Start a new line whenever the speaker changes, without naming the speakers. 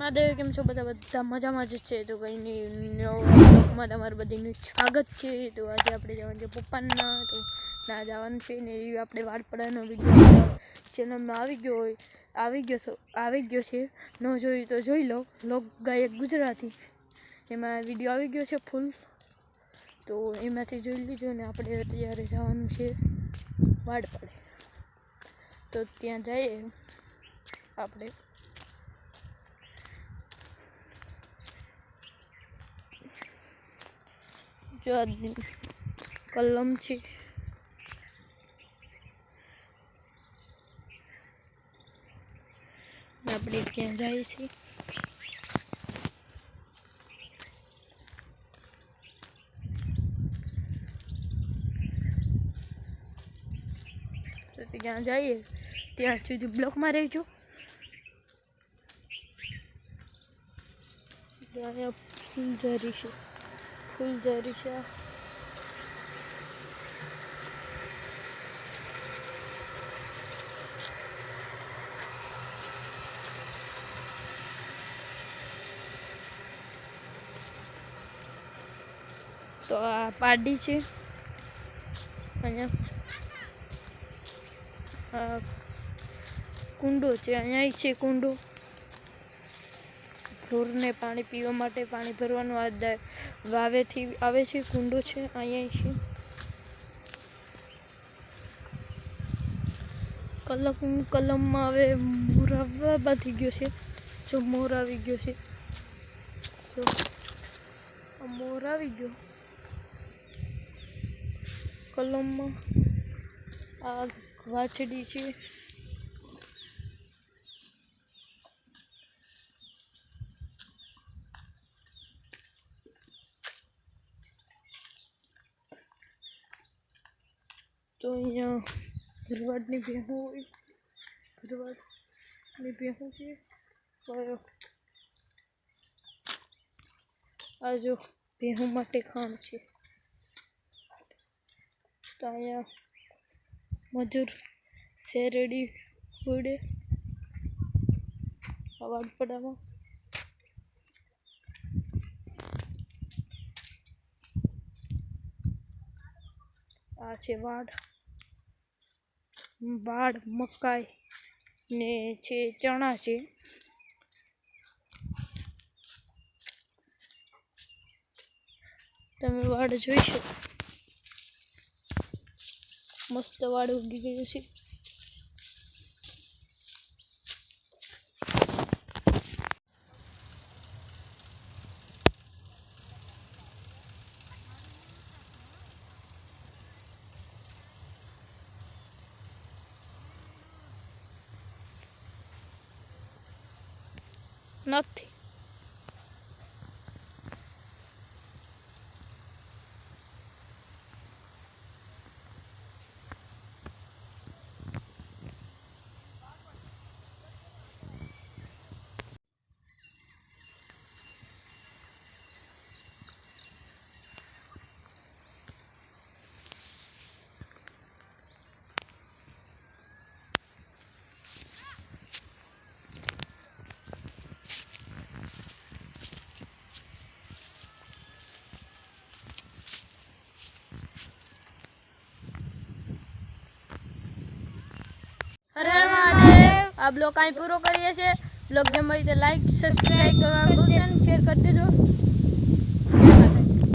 મહાદેવ, કેમ છો? બધા બધા મજામાં જ છે. તો કંઈ નહીં નવમાં તમારું બધીનું સ્વાગત છે. તો આજે આપણે જવાનું છે પપ્પાના. તો ના જવાનું છે ને એ આપણે વાળપડાનો વીડિયો ચેનલમાં આવી ગયો હોય, આવી ગયો છો, આવી ગયો છે. ન જોયું તો જોઈ લો. લોક ગાયક ગુજરાતી. એમાં વીડિયો આવી ગયો છે ફૂલ તો એમાંથી જોઈ લીજો ને, આપણે અત્યારે જવાનું છે વાડપડે. તો ત્યાં જઈએ. આપણે જો આ દી- કલમ છે આપણે ત્યાં જઈએ છીએ તો ત્યાં જઈએ ત્યાં સુધી બ્લોકમાં રહેજો તો અહીંયા ફૂલઝારી છે. તો આ પાડી છે. અહીંયા કુંડો છે. અહીંયા છે કુંડો. ઢોરને પાણી પીવા માટે પાણી ભરવાનું આ વાવેથી આવે છે કુંડો છે, અહીંયા છે. કલમ, કલમમાં હવે મોર આવવા ગયો છે. જો મોર આવી ગયો છે. જો મોર આવી ગયો. કલમમાં આ વાછડી છે. તો અહીંયા ભરવાડની ભેહું હોય. ભરવાડની ભેહું છે. આ જો ભેહું માટે ખાણ છે. તો અહીંયા મજૂર શેરડી ઉડે. વાડપડામાં આ છે વાડ. વાડ મકાઈ ને છે ચણા છે. તમે વાડ જોઈ શકો. મસ્ત વાડ ઉગી ગયું છે. નથી. હર હર મહાદેવ. આ બ્લોગ અહીં પૂરો કરીએ છીએ. બ્લોગ ગમે તો લાઈક સબસ્ક્રાઈબ કરવાનું શેર કરી દેજો.